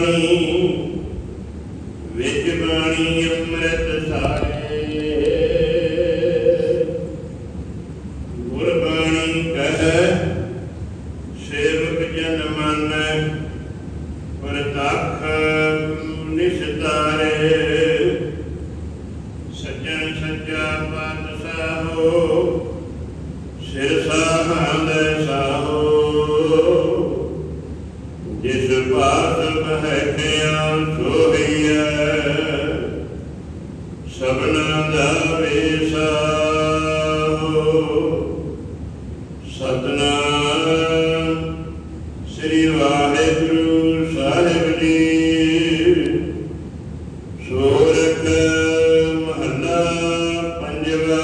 ਬਾਣੀ ਗੁਰੂ ਗੁਰੂ ਹੈ ਬਾਣੀ ਵਿੱਚ ਬਾਣੀ ਅੰਮ੍ਰਿਤ ਸਾਰੇ ਗੁਰਬਾਣੀ ਕਹੈ ਸੇਵਕ ਜਨ ਮੰਨੈ ਪ੍ਰਤੱਖ ਗੁਰੂ ਨਿਸ਼ਤਾਰੇ ਸੱਜਣ ਸੱਜਾ ਪਾਤਸ਼ਾਹੋ ਸਿਰ ਸਾਹੰਦ ਸਾਹੋ ਸਭਨਾ ਦਾ ਵੇਸਾਹੋ ਸਤਨਾਮ ਸ੍ਰੀ ਵਾਹਿਗੁਰੂ ਸਾਹਿਬ ਜੀ ਸੋਰਠ ਮਹੱਲਾ ਪੰਜਵਾ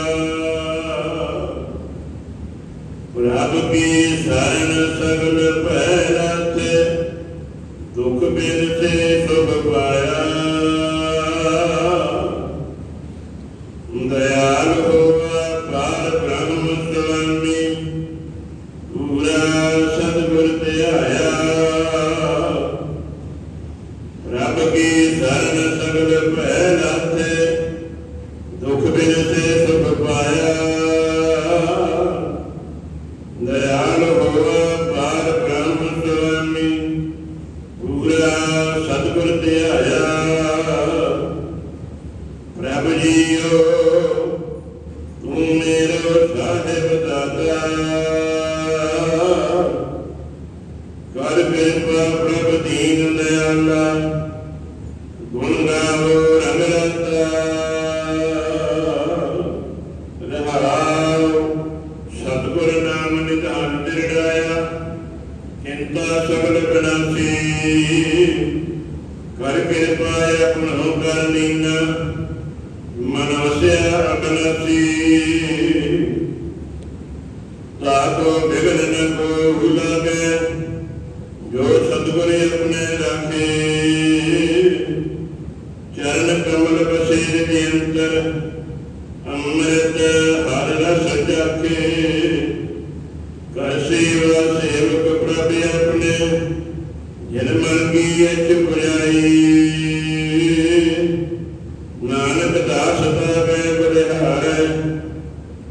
ਪ੍ਰਭ ਕੀ ਸ਼ਰਨ ਸਗਲ ਭੈ ਦਇਆਲ ਹੋਆ ਪਾਰ ਬ੍ਰਹਮ ਸੁਆਮੀ ਪੂਰਾ ਸਤਿਗੁਰ ਧਿਆਇਆ ਰੱਬ ਕੀ ਸ਼ਰਨ ਸਗਲ ਭੈ ਲਾਥੇ ਦੁਖ ਬਿਨ ਤੇ ਸੁਖ ਪਾਇਆ ਦਇਆਲ ਹੋਵਾ ਪਾਰ ਬ੍ਰਹਮ ਸੁਆਮੀ ਪੂਰਾ ਸਤਿਗੁਰ ਧਿਆਇਆ ਪ੍ਰਭ ਜੀਓ ਤੂੰ ਮੇਰਾ ਸਾਹਿਬ ਦਾਤਾ ਕਰ ਕਿਰਪਾ ਪ੍ਰਭ ਦੀਨ ਦਇਆਲਾ, ਗੁਣ ਗਾਵੋ ਰੰਗ ਰਤਾ। ਰਹਾਉ, ਸਤਿਗੁਰ ਨਾਮ ਨਿਧਾਨ ਦਿਰੜਾਇਆ ਚਿੰਤਾ ਸਗਲ ਬਿਨਾਸੀ। ਕਰ ਕਿਰਪਾ ਆਪਣੋ ਕਰ ਲੀਨਾ ਮਨ ਵਸਿਆ ਅਬਨਸੀ। ਤਾਕੋ ਬਿਗਨ ਕੋ ਲਾਗੇ ਜੋ ਸਤਿਗੁਰ ਆਪਣੇ ਰਾਖੇ। ਚਰਨ ਕਮਲ ਬਸੇ ਦੇ ਅੰਮ੍ਰਿਤ ਹਰ ਰਸ ਜਾਕੇ ਕਰ ਸੇਵਾ ਸੇਵਕ ਪ੍ਰਭ ਆਪਣੇ, ਜਨ ਕੀ ਅਚ ਬੁਝਾਈ ਨਾਨਕ ਦਾਸ ਦਾ ਮੈਂ ਬਲਿਹਾਰ